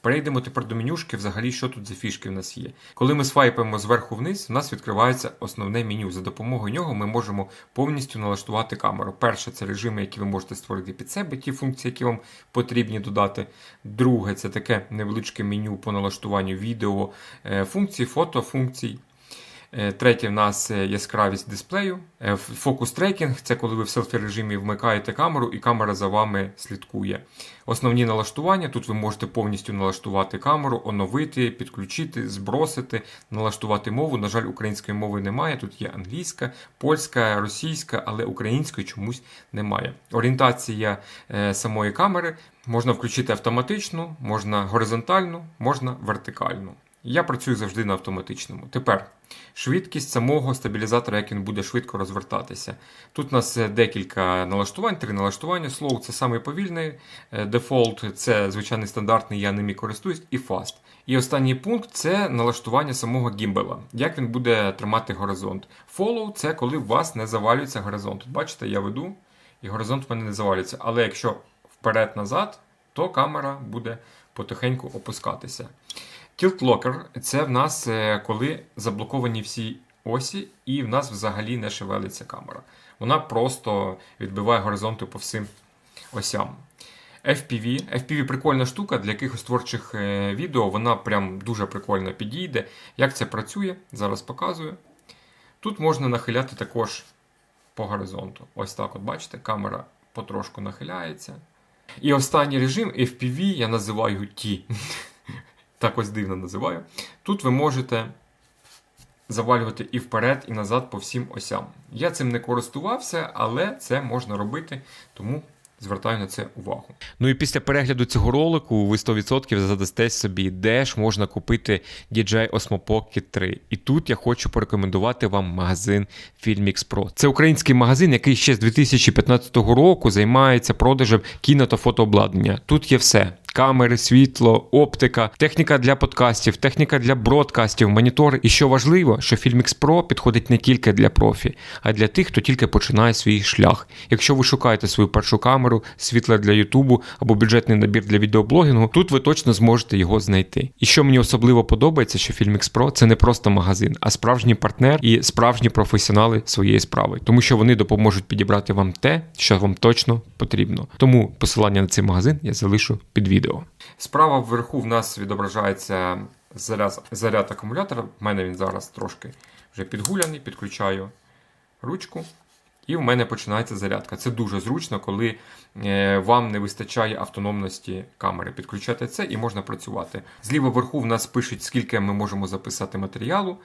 Перейдемо тепер до менюшки, взагалі, що тут за фішки в нас є. Коли ми свайпаємо зверху вниз, у нас відкривається основне меню. За допомогою нього ми можемо повністю налаштувати камеру. Перше, це режими, які ви можете створити під себе, ті функції, які вам потрібні додати. Друге, це таке невеличке меню по налаштуванню відео, е, функцій, фото, функцій. Е, Третє в нас е, яскравість дисплею. Е, Фокус трекінг це коли ви в селфі режимі вмикаєте камеру і камера за вами слідкує. Основні налаштування. Тут ви можете повністю налаштувати камеру, оновити, підключити, збросити, налаштувати мову. На жаль, української мови немає. Тут є англійська, польська, російська, але української чомусь немає. Орієнтація самої камери можна включити автоматичну, можна горизонтальну, можна вертикальну. Я працюю завжди на автоматичному. Тепер швидкість самого стабілізатора, як він буде швидко розвертатися. Тут у нас е, декілька налаштувань, три налаштування. Slow це самий повільний, е, Default це звичайний стандартний, я ними користуюсь, і Fast. І останній пункт це налаштування самого гімбела, як він буде тримати горизонт. Follow це коли у вас не завалюється горизонт. Бачите, я веду, і горизонт в мене не завалюється. Але якщо вперед-назад, то камера буде потихеньку опускатися. Tilt Locker – це в нас е, коли заблоковані всі осі, і в нас взагалі не шевелиться камера. Вона просто відбиває горизонти по всім осям. FPV. FPV прикольна штука для якихось творчих е, відео. Вона прям дуже прикольно підійде. Як це працює? Зараз показую. Тут можна нахиляти також по горизонту. Ось так, от бачите, камера потрошку нахиляється. І останній режим FPV, я називаю T. Так ось дивно називаю. Тут ви можете завалювати і вперед, і назад по всім осям. Я цим не користувався, але це можна робити, тому звертаю на це увагу. Ну і після перегляду цього ролику ви 100% задасте собі, де ж можна купити DJI Osmo Pocket 3. І тут я хочу порекомендувати вам магазин Filmix Pro. Це український магазин, який ще з 2015 року займається продажем кіно та фотообладнання. Тут є все. Камери, світло, оптика, техніка для подкастів, техніка для бродкастів, монітор. І що важливо, що Filmix Pro підходить не тільки для профі, а й для тих, хто тільки починає свій шлях. Якщо ви шукаєте свою першу камеру, світло для Ютубу або бюджетний набір для відеоблогінгу, тут ви точно зможете його знайти. І що мені особливо подобається, що Filmix Pro це не просто магазин, а справжній партнер і справжні професіонали своєї справи, тому що вони допоможуть підібрати вам те, що вам точно потрібно. Тому посилання на цей магазин я залишу під відео. Справа вверху в нас відображається заряд, заряд акумулятора. В мене він зараз трошки вже підгуляний, підключаю ручку. І в мене починається зарядка. Це дуже зручно, коли е, вам не вистачає автономності камери. Підключати це і можна працювати. Зліва вверху в нас пишуть, скільки ми можемо записати матеріалу.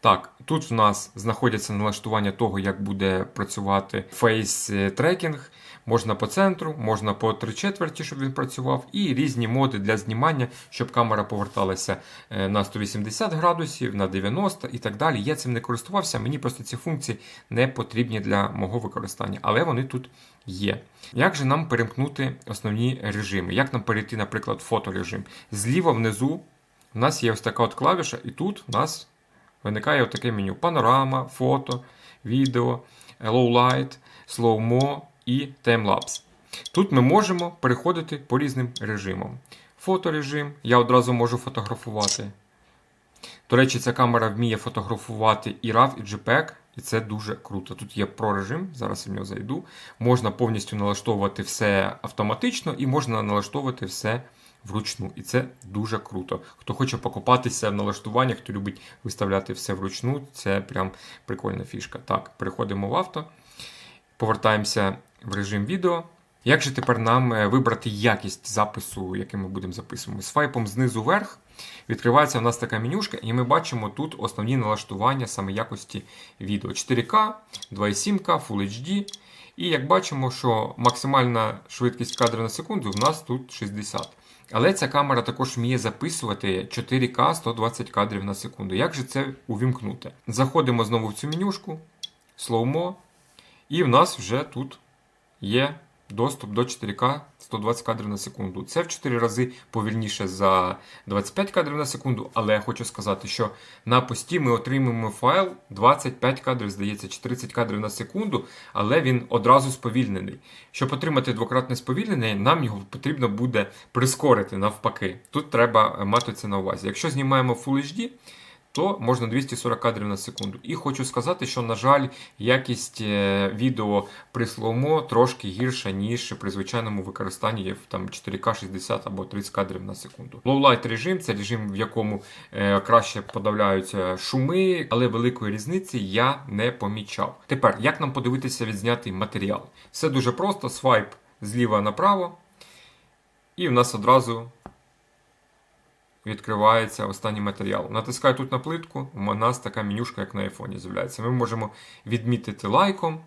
Так, тут в нас знаходяться налаштування того, як буде працювати фейс-трекінг. Можна по центру, можна по три четверті, щоб він працював, і різні моди для знімання, щоб камера поверталася е, на 180 градусів, на 90 і так далі. Я цим не користувався, мені просто ці функції не потрібні для мого використання, але вони тут є. Як же нам перемкнути основні режими? Як нам перейти, наприклад, фоторежим? Зліва внизу у нас є ось така от клавіша, і тут у нас виникає таке меню: панорама, фото, відео, low light, slow-mo і таймлапс. Тут ми можемо переходити по різним режимам. Фоторежим, я одразу можу фотографувати. До речі, ця камера вміє фотографувати і RAW, і JPEG, і це дуже круто. Тут є Pro режим, зараз в нього зайду. Можна повністю налаштовувати все автоматично і можна налаштовувати все вручну. І це дуже круто. Хто хоче покопатися в налаштуваннях, хто любить виставляти все вручну, це прям прикольна фішка. Так, переходимо в авто, повертаємося в режим відео. Як же тепер нам е, вибрати якість запису, який ми будемо записувати? Свайпом знизу вверх відкривається у нас така менюшка, і ми бачимо тут основні налаштування саме якості відео. 4К, 2,7К, Full HD. І як бачимо, що максимальна швидкість кадрів на секунду в нас тут 60. Але ця камера також вміє записувати 4К 120 кадрів на секунду. Як же це увімкнути? Заходимо знову в цю менюшку, Slow-Mo, і в нас вже тут є доступ до 4К 120 кадрів на секунду. Це в 4 рази повільніше за 25 кадрів на секунду, але я хочу сказати, що на пості ми отримуємо файл 25 кадрів, здається, чи 30 кадрів на секунду, але він одразу сповільнений. Щоб отримати двократне сповільнення, нам його потрібно буде прискорити навпаки. Тут треба мати це на увазі. Якщо знімаємо Full HD, то можна 240 кадрів на секунду. І хочу сказати, що, на жаль, якість е, відео при слоумо трошки гірша, ніж при звичайному використанні там 4К 60 або 30 кадрів на секунду. Low-light режим це режим, в якому е, краще подавляються шуми, але великої різниці я не помічав. Тепер, як нам подивитися відзнятий матеріал? Все дуже просто: свайп зліва направо, і в нас одразу відкривається останній матеріал. Натискаю тут на плитку, у нас така менюшка, як на айфоні, з'являється. Ми можемо відмітити лайком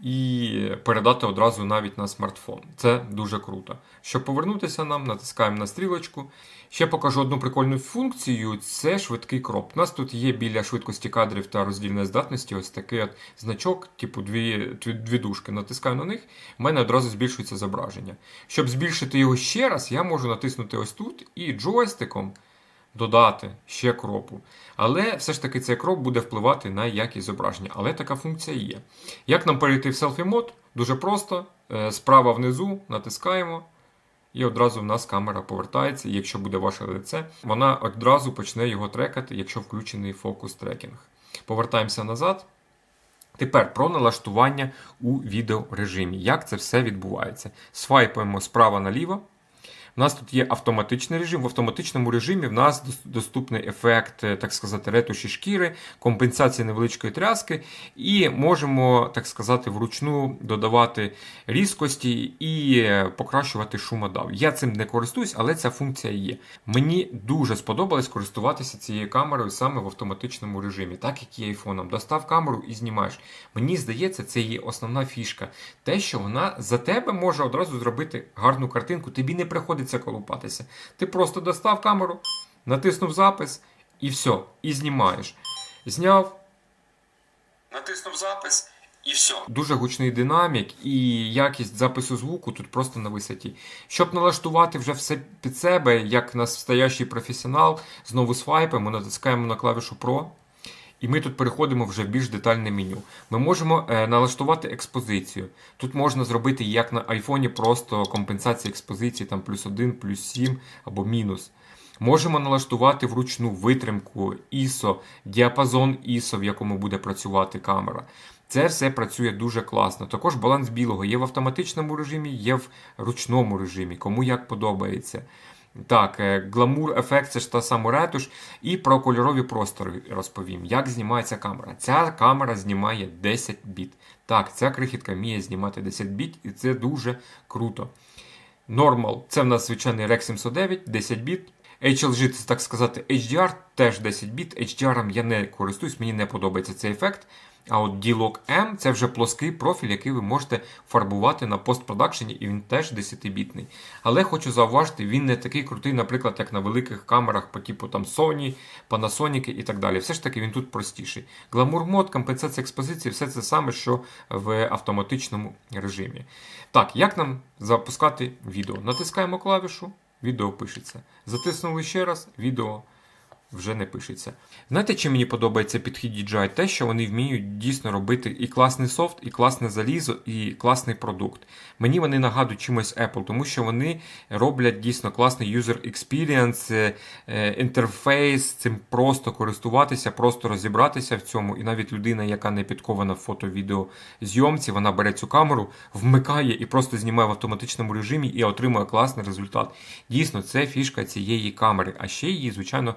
і передати одразу навіть на смартфон. Це дуже круто. Щоб повернутися нам, натискаємо на стрілочку. Ще покажу одну прикольну функцію: це швидкий кроп. У нас тут є біля швидкості кадрів та роздільної здатності ось такий от значок, типу дві, дві, дужки. Натискаю на них, в мене одразу збільшується зображення. Щоб збільшити його ще раз, я можу натиснути ось тут і джойстиком додати ще кропу. Але все ж таки цей кроп буде впливати на якість зображення. Але така функція є. Як нам перейти в селфі мод? Дуже просто. Е, Справа внизу натискаємо. І одразу в нас камера повертається, якщо буде ваше лице, вона одразу почне його трекати, якщо включений фокус трекінг. Повертаємося назад. Тепер про налаштування у відеорежимі. Як це все відбувається? Свайпаємо справа наліво. У нас тут є автоматичний режим. В автоматичному режимі в нас доступний ефект, е, так сказати, ретуші шкіри, компенсація невеличкої тряски, і можемо, так сказати, вручну додавати різкості і е, покращувати шумодав. Я цим не користуюсь, але ця функція є. Мені дуже сподобалось користуватися цією камерою саме в автоматичному режимі, так як і айфоном. Достав камеру і знімаєш. Мені здається, це є основна фішка. Те, що вона за тебе може одразу зробити гарну картинку, тобі не приходиться колупатися. Ти просто достав камеру, натиснув запис і все, і знімаєш. Зняв, натиснув запис. І все. Дуже гучний динамік і якість запису звуку тут просто на висоті. Щоб налаштувати вже все під себе, як настоящий професіонал, знову свайпимо, натискаємо на клавішу Pro. І ми тут переходимо вже в більш детальне меню. Ми можемо е, налаштувати експозицію. Тут можна зробити як на айфоні, просто компенсація експозиції, там плюс 1, плюс 7 або мінус. Можемо налаштувати вручну витримку ISO, діапазон ISO, в якому буде працювати камера. Це все працює дуже класно. Також баланс білого є в автоматичному режимі, є в ручному режимі, кому як подобається. Так, е, гламур ефект це ж та сама ретуш. І про кольорові простори розповім. Як знімається камера? Ця камера знімає 10 біт. Так, ця крихітка вміє знімати 10 біт, і це дуже круто. Normal це в нас звичайний Rec 709, 10 біт. HLG, це так сказати, HDR теж 10 біт. HDR я не користуюсь, мені не подобається цей ефект. А от D-Log M це вже плоский профіль, який ви можете фарбувати на постпродакшені, і він теж 10-бітний. Але хочу зауважити, він не такий крутий, наприклад, як на великих камерах по типу там Sony, Panasonic і так далі. Все ж таки він тут простіший. Glamour мод, компенсація експозиції, все це саме, що в автоматичному режимі. Так, як нам запускати відео? Натискаємо клавішу, відео пишеться. Затиснули ще раз, відео вже не пишеться. Знаєте, чи мені подобається підхід DJI? Те, що вони вміють дійсно робити і класний софт, і класне залізо, і класний продукт. Мені вони нагадують чимось Apple, тому що вони роблять дійсно класний user experience, е, е, інтерфейс, цим просто користуватися, просто розібратися в цьому. І навіть людина, яка не підкована в фото-відео зйомці, вона бере цю камеру, вмикає і просто знімає в автоматичному режимі і отримує класний результат. Дійсно, це фішка цієї камери, а ще її, звичайно,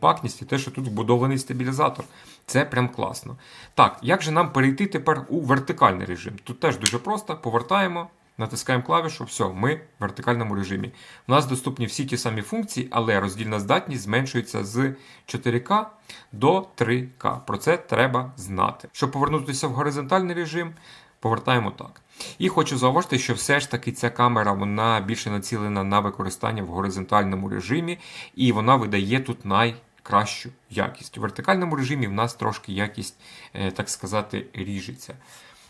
компактність і те, що тут вбудований стабілізатор. Це прям класно. Так, як же нам перейти тепер у вертикальний режим? Тут теж дуже просто. Повертаємо, натискаємо клавішу, все, ми в вертикальному режимі. У нас доступні всі ті самі функції, але роздільна здатність зменшується з 4К до 3К. Про це треба знати. Щоб повернутися в горизонтальний режим, повертаємо так. І хочу зауважити, що все ж таки ця камера вона більше націлена на використання в горизонтальному режимі, і вона видає тут найкращу якість. У вертикальному режимі в нас трошки якість, е, так сказати, ріжеться.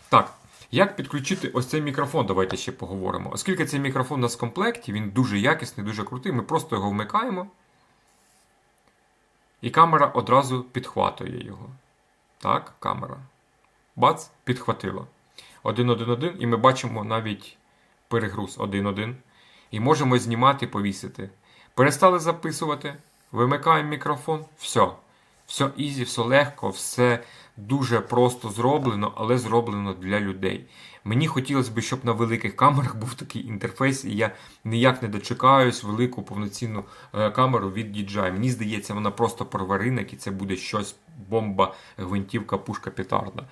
Так, Як підключити ось цей мікрофон? Давайте ще поговоримо. Оскільки цей мікрофон у нас в комплекті, він дуже якісний, дуже крутий. Ми просто його вмикаємо, і камера одразу підхватує його. Так, камера. Бац, підхватила. 1-1-1, і ми бачимо навіть перегруз 1-1. І можемо знімати, повісити. Перестали записувати, вимикаємо мікрофон, все. Все ізі, все легко, все дуже просто зроблено, але зроблено для людей. Мені хотілося б, щоб на великих камерах був такий інтерфейс, і я ніяк не дочекаюсь велику повноцінну е, камеру від DJI. Мені здається, вона просто порве і це буде щось бомба, гвинтівка, пушка, петарда.